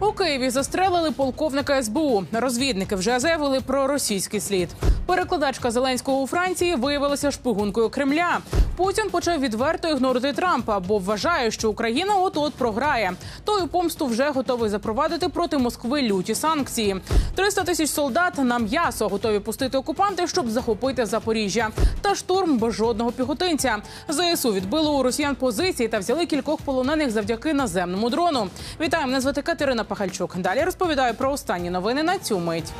У Києві застрелили полковника СБУ. Розвідники вже заявили про російський слід. Перекладачка Зеленського у Франції виявилася шпигункою Кремля. Путін почав відверто ігнорити Трампа, бо вважає, що Україна от-от програє. Той у помсту вже готовий запровадити проти Москви люті санкції. 300 тисяч солдат на м'ясо готові пустити окупанти, щоб захопити Запоріжжя. Та штурм без жодного піхотинця. ЗСУ відбило у росіян позиції та взяли кількох полонених завдяки наземному дрону. Вітаю, мене звати Катерина Пахальчук. Далі розповідаю про останні новини на цю мить.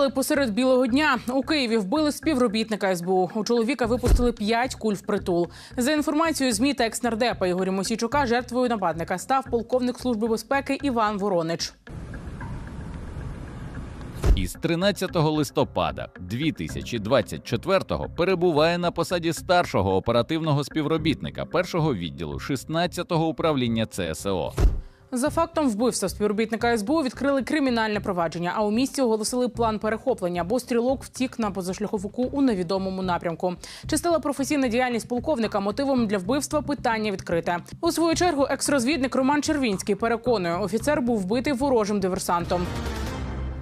Застрелили посеред білого дня. У Києві вбили співробітника СБУ. У чоловіка випустили п'ять куль в притул. За інформацією ЗМІ та екснардепа Ігоря Мосійчука, жертвою нападника став полковник служби безпеки Іван Воронич. Із 13 листопада 2024-го перебуває на посаді старшого оперативного співробітника першого відділу 16-го управління ЦСО. За фактом вбивства співробітника СБУ відкрили кримінальне провадження. А у місті оголосили план перехоплення, бо стрілок втік на позашляховику у невідомому напрямку. Чи стала професійна діяльність полковника мотивом для вбивства? Питання відкрите. У свою чергу екс-розвідник Роман Червінський переконує, офіцер був вбитий ворожим диверсантом.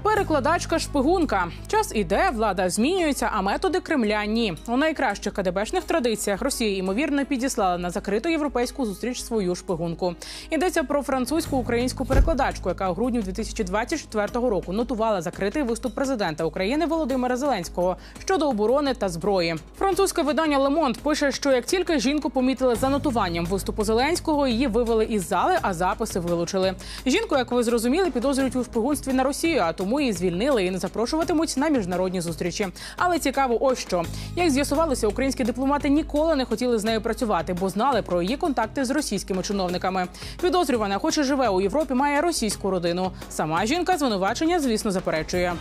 Перекладачка шпигунка. Час іде, влада змінюється, а методи Кремля ні. У найкращих КДБшних традиціях Росія ймовірно підіслала на закриту європейську зустріч свою шпигунку. Йдеться про французьку українську перекладачку, яка у грудні 2024 року нотувала закритий виступ президента України Володимира Зеленського щодо оборони та зброї. Французьке видання Лемонт пише, що як тільки жінку помітили за нотуванням виступу Зеленського, її вивели із зали, а записи вилучили. Жінку, як ви зрозуміли, підозрюють у шпигунстві на Росію, а тому її звільнили і не запрошуватимуть на міжнародні зустрічі. Але цікаво, ось що як з'ясувалося, українські дипломати ніколи не хотіли з нею працювати, бо знали про її контакти з російськими чиновниками. Підозрювана, хоч і живе у Європі, має російську родину. Сама жінка звинувачення, звісно, заперечує.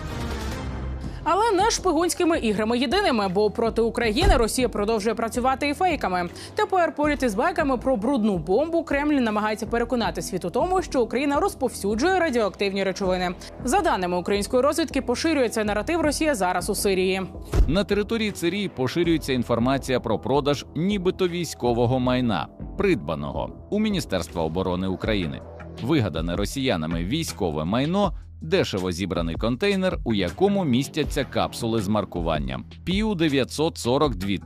Але не шпигунськими іграми єдиними, бо проти України Росія продовжує працювати і фейками. Тепер поряд із байками про брудну бомбу Кремль намагається переконати світ у тому, що Україна розповсюджує радіоактивні речовини. За даними української розвідки, поширюється наратив Росія зараз у Сирії. На території Цирії поширюється інформація про продаж нібито військового майна, придбаного у Міністерства оборони України. Вигадане росіянами військове майно. Дешево зібраний контейнер, у якому містяться капсули з маркуванням Піу 942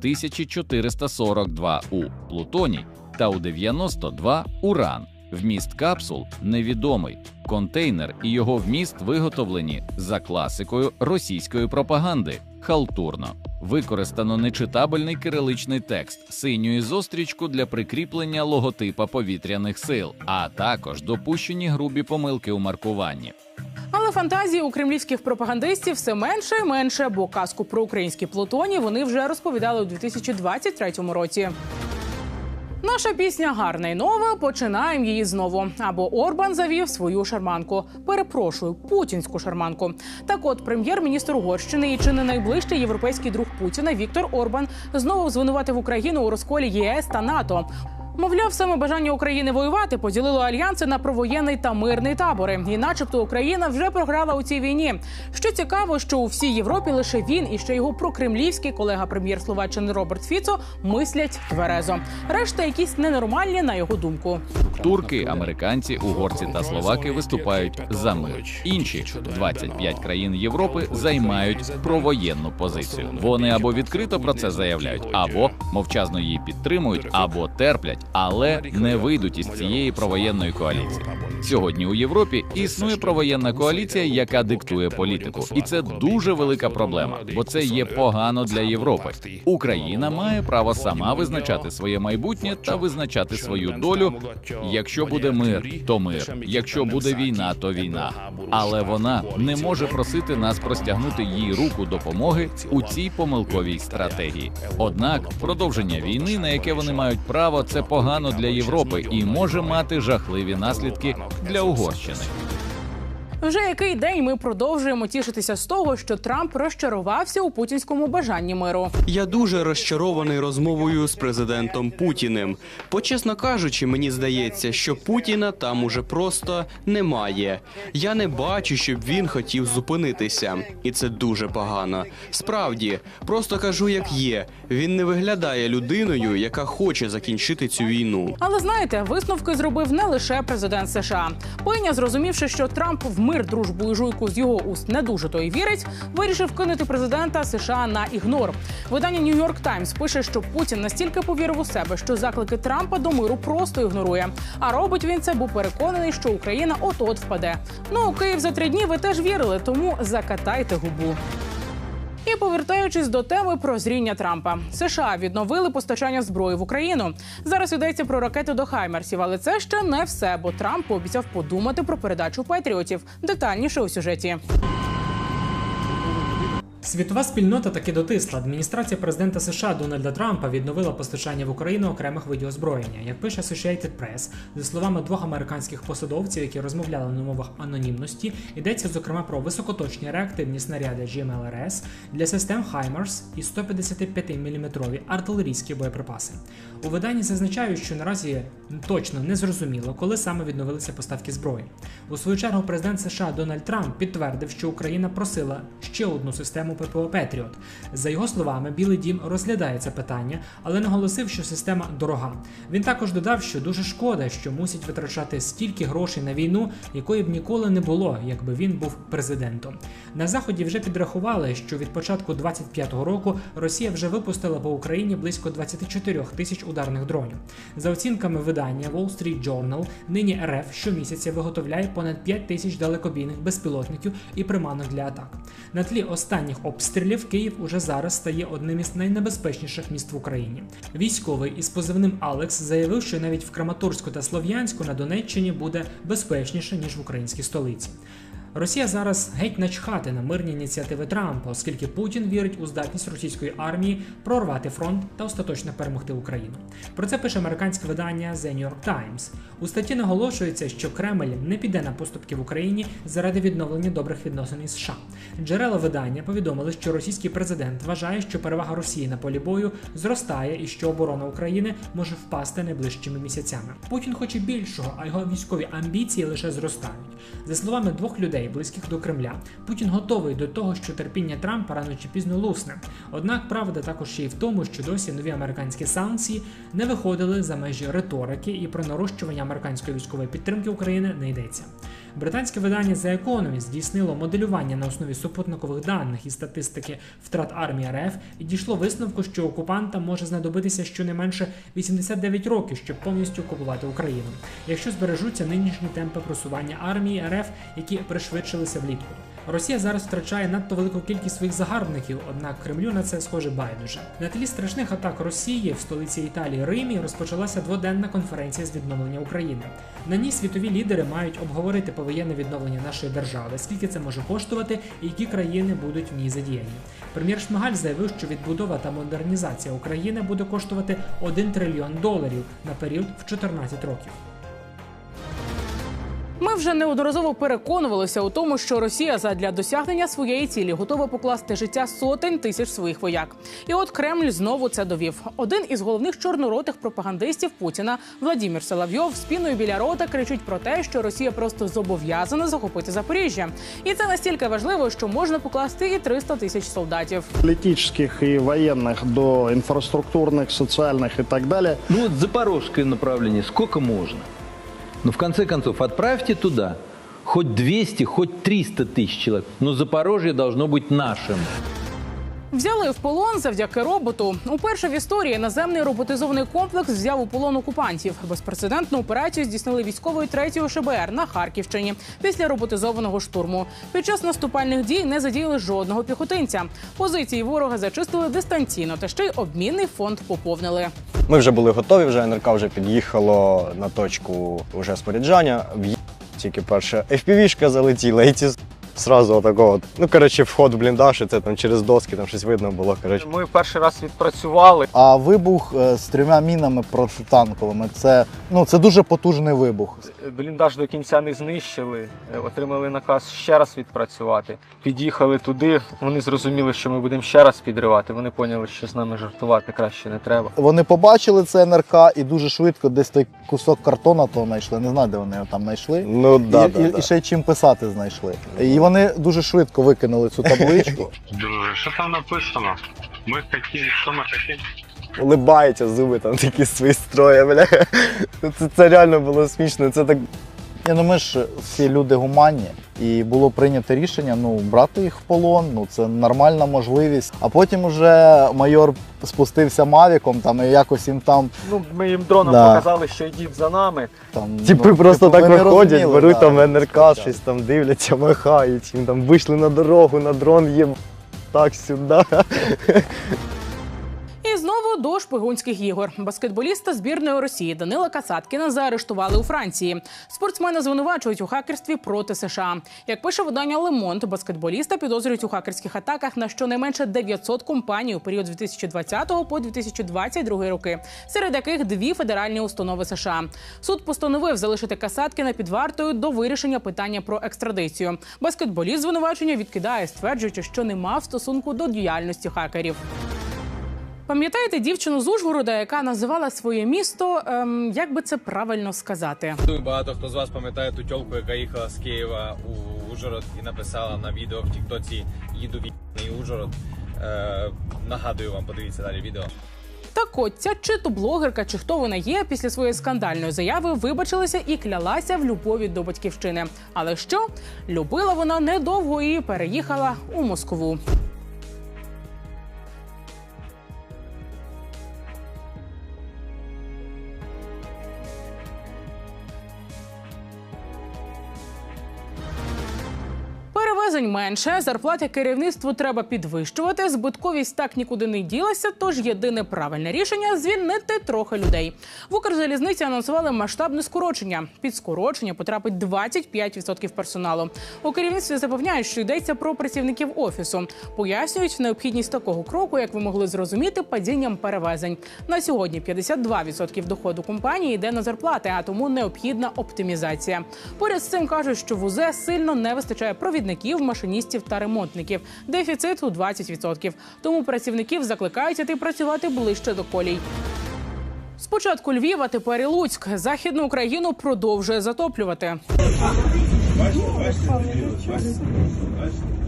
442 У Плутоній та у 92 Уран. Вміст капсул невідомий. Контейнер і його вміст виготовлені за класикою російської пропаганди халтурно. Використано нечитабельний кириличний текст, синю зострічку для прикріплення логотипа повітряних сил, а також допущені грубі помилки у маркуванні. Але фантазії у кремлівських пропагандистів все менше і менше, бо казку про українські плутоні вони вже розповідали у 2023 році. Наша пісня гарна й нова. Починаємо її знову. Або Орбан завів свою шарманку. Перепрошую, путінську шарманку. Так, от прем'єр-міністр Угорщини і чи не найближчий європейський друг Путіна Віктор Орбан знову звинуватив Україну у розколі ЄС та НАТО. Мовляв, саме бажання України воювати поділило альянси на провоєнний та мирний табори, і, начебто, Україна вже програла у цій війні. Що цікаво, що у всій Європі лише він і ще його прокремлівський колега прем'єр Словаччини Роберт Фіцо мислять тверезо. Решта якісь ненормальні на його думку. Турки, американці, угорці та словаки виступають за мир. Інші 25 країн Європи займають провоєнну позицію. Вони або відкрито про це заявляють, або мовчазно її підтримують, або терплять, але не вийдуть із цієї провоєнної коаліції. Сьогодні у Європі існує провоєнна коаліція, яка диктує політику, і це дуже велика проблема, бо це є погано для Європи. Україна має право сама визначати своє майбутнє та визначати свою долю. Якщо буде мир, то мир. Якщо буде війна, то війна. Але вона не може просити нас простягнути їй руку допомоги у цій помилковій стратегії. Однак продовження війни, на яке вони мають право, це погано для Європи і може мати жахливі наслідки для Угорщини. Вже який день ми продовжуємо тішитися з того, що Трамп розчарувався у путінському бажанні миру. Я дуже розчарований розмовою з президентом Путіним. Бо, чесно кажучи, мені здається, що Путіна там уже просто немає. Я не бачу, щоб він хотів зупинитися, і це дуже погано. Справді, просто кажу, як є. Він не виглядає людиною, яка хоче закінчити цю війну. Але знаєте, висновки зробив не лише президент США. Пойня, зрозумівши, що Трамп в мир, дружбу і жуйку з його уст не дуже то й вірить, вирішив кинути президента США на ігнор. Видання New York Times пише, що Путін настільки повірив у себе, що заклики Трампа до миру просто ігнорує. А робить він це, бо переконаний, що Україна от-от впаде. Ну у Київ за три дні ви теж вірили, тому закатайте губу. І повертаючись до теми прозріння Трампа, США відновили постачання зброї в Україну. Зараз йдеться про ракети до Хаймерсів, але це ще не все, бо Трамп пообіцяв подумати про передачу патріотів. Детальніше у сюжеті. Світова спільнота таки дотисла. Адміністрація президента США Дональда Трампа відновила постачання в Україну окремих видів озброєння. Як пише Associated Press, за словами двох американських посадовців, які розмовляли на мовах анонімності, йдеться зокрема про високоточні реактивні снаряди GMLRS для систем HIMARS і 155-мм артилерійські боєприпаси. У виданні зазначають, що наразі точно не зрозуміло, коли саме відновилися поставки зброї. У свою чергу президент США Дональд Трамп підтвердив, що Україна просила ще одну систему ППО Петріот. За його словами, Білий Дім розглядає це питання, але наголосив, що система дорога. Він також додав, що дуже шкода, що мусять витрачати стільки грошей на війну, якої б ніколи не було, якби він був президентом. На заході вже підрахували, що від початку 25-го року Росія вже випустила по Україні близько 24 тисяч ударних дронів. За оцінками видання Wall Street Journal, нині РФ щомісяця виготовляє понад 5 тисяч далекобійних безпілотників і приманок для атак. На тлі останніх обстрілів Київ уже зараз стає одним із найнебезпечніших міст в Україні. Військовий із позивним Алекс заявив, що навіть в Краматорську та Слов'янську на Донеччині буде безпечніше ніж в українській столиці. Росія зараз геть начхати на мирні ініціативи Трампа, оскільки Путін вірить у здатність російської армії прорвати фронт та остаточно перемогти Україну. Про це пише американське видання The New York Times. У статті наголошується, що Кремль не піде на поступки в Україні заради відновлення добрих відносин із США. Джерела видання повідомили, що російський президент вважає, що перевага Росії на полі бою зростає і що оборона України може впасти найближчими місяцями. Путін хоче більшого, а його військові амбіції лише зростають. За словами двох людей, близьких до Кремля, Путін готовий до того, що терпіння Трампа рано чи пізно лусне. Однак правда також ще й в тому, що досі нові американські санкції не виходили за межі риторики, і про нарощування американської військової підтримки України не йдеться. Британське видання The Economist здійснило моделювання на основі супутникових даних і статистики втрат армії РФ і дійшло висновку, що окупантам може знадобитися щонайменше 89 років, щоб повністю окупувати Україну, якщо збережуться нинішні темпи просування армії РФ, які пришвидшилися влітку. Росія зараз втрачає надто велику кількість своїх загарбників, однак Кремлю на це схоже байдуже. На тлі страшних атак Росії в столиці Італії Римі розпочалася дводенна конференція з відновлення України. На ній світові лідери мають обговорити повоєнне відновлення нашої держави, скільки це може коштувати і які країни будуть в ній задіяні. Прем'єр Шмигаль заявив, що відбудова та модернізація України буде коштувати 1 трильйон доларів на період в 14 років. Ми вже неодноразово переконувалися у тому, що Росія задля досягнення своєї цілі готова покласти життя сотень тисяч своїх вояк. І от Кремль знову це довів. Один із головних чорноротих пропагандистів Путіна Владімір Соловйов з піною біля рота кричить про те, що Росія просто зобов'язана захопити Запоріжжя, і це настільки важливо, що можна покласти і 300 тисяч солдатів. политических и военных до инфраструктурных, социальных и так далее. Ну вот запорожское направление сколько можно? Ну в конце концов отправьте туда хоть 200, хоть 300 тысяч человек, но Запорожье должно быть нашим. Взяли в полон завдяки роботу. Уперше в історії наземний роботизований комплекс взяв у полон окупантів. Безпрецедентну операцію здійснили військовою 3-ї ШБР на Харківщині після роботизованого штурму. Під час наступальних дій не задіяли жодного піхотинця. Позиції ворога зачистили дистанційно та ще й обмінний фонд поповнили. Ми вже були готові, вже НРК вже під'їхало на точку уже споряджання. В тільки перша FPV-шка залетіла, і ці сразу отакого. от. Ну, коротше, вход в бліндаж, і це там через доски, там щось видно було. Коротше. Ми перший раз відпрацювали. А вибух е, з трьома мінами протитанковими це, ну, це дуже потужний вибух. Бліндаж до кінця не знищили, е, отримали наказ ще раз відпрацювати. Під'їхали туди, вони зрозуміли, що ми будемо ще раз підривати. Вони поняли, що з нами жартувати краще не треба. Вони побачили це НРК і дуже швидко десь той кусок картона того знайшли. Не знаю, де вони його там знайшли. Ну, да, і, да, і, да. і ще й чим писати знайшли. І вони дуже швидко викинули цю табличку. Друже, що там написано? Ми хотіли, що ми хотіли? Улибається, зуби там такі свої строї, бля. Це, це реально було смішно. Це так Ні, ну ми ж всі люди гуманні, і було прийнято рішення ну брати їх в полон. Ну це нормальна можливість. А потім уже майор спустився мавіком, там і якось їм там Ну, ми їм дроном Да. показали, що йдіть за нами. там Типи ну, просто типу, так ви не виходять, розуміли, беруть да. там НРК, щось там дивляться, махають, їм там вийшли на дорогу, на дрон їм так сюди. Знову до шпигунських ігор. Баскетболіста збірної Росії Данила Касаткіна заарештували у Франції. Спортсмена звинувачують у хакерстві проти США. Як пише видання Лемонт, баскетболіста підозрюють у хакерських атаках на щонайменше 900 компаній у період з 2020 по 2022 роки, серед яких дві федеральні установи США. Суд постановив залишити Касаткіна під вартою до вирішення питання про екстрадицію. Баскетболіст звинувачення відкидає, стверджуючи, що не мав стосунку до діяльності хакерів. Пам'ятаєте дівчину з Ужгорода, яка називала своє місто, ем, як би це правильно сказати? Думаю, багато хто з вас пам'ятає ту тьолку, яка їхала з Києва у Ужгород і написала на відео в Тіктоці їду в Ужгород. Е, нагадую вам, подивіться далі відео. Так от ця чи то блогерка, чи хто вона є, після своєї скандальної заяви вибачилася і клялася в любові до батьківщини. Але що любила вона недовго і переїхала у Москву. Менше, зарплати керівництву треба підвищувати. Збитковість так нікуди не ділася. Тож єдине правильне рішення звільнити трохи людей. В Укрзалізниці анонсували масштабне скорочення. Під скорочення потрапить 25% персоналу. У керівництві запевняють, що йдеться про працівників офісу. Пояснюють необхідність такого кроку, як ви могли зрозуміти, падінням перевезень. На сьогодні 52% доходу компанії йде на зарплати, а тому необхідна оптимізація. Поряд з цим кажуть, що в УЗ сильно не вистачає провідників, машиністів та ремонтників. Дефіцит у 20%. Тому працівників закликають іти працювати ближче до колій. Спочатку Львів, а тепер і Луцьк. Західну Україну продовжує затоплювати. З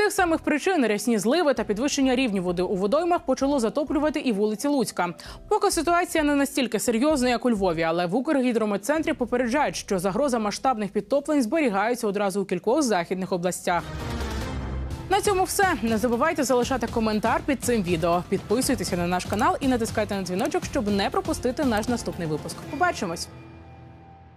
тих самих причин рясні зливи та підвищення рівню води у водоймах почало затоплювати і вулиці Луцька. Поки ситуація не настільки серйозна, як у Львові, але в Укргідрометцентрі попереджають, що загроза масштабних підтоплень зберігається одразу у кількох західних областях. На цьому все. Не забувайте залишати коментар під цим відео. Підписуйтеся на наш канал і натискайте на дзвіночок, щоб не пропустити наш наступний випуск. Побачимось!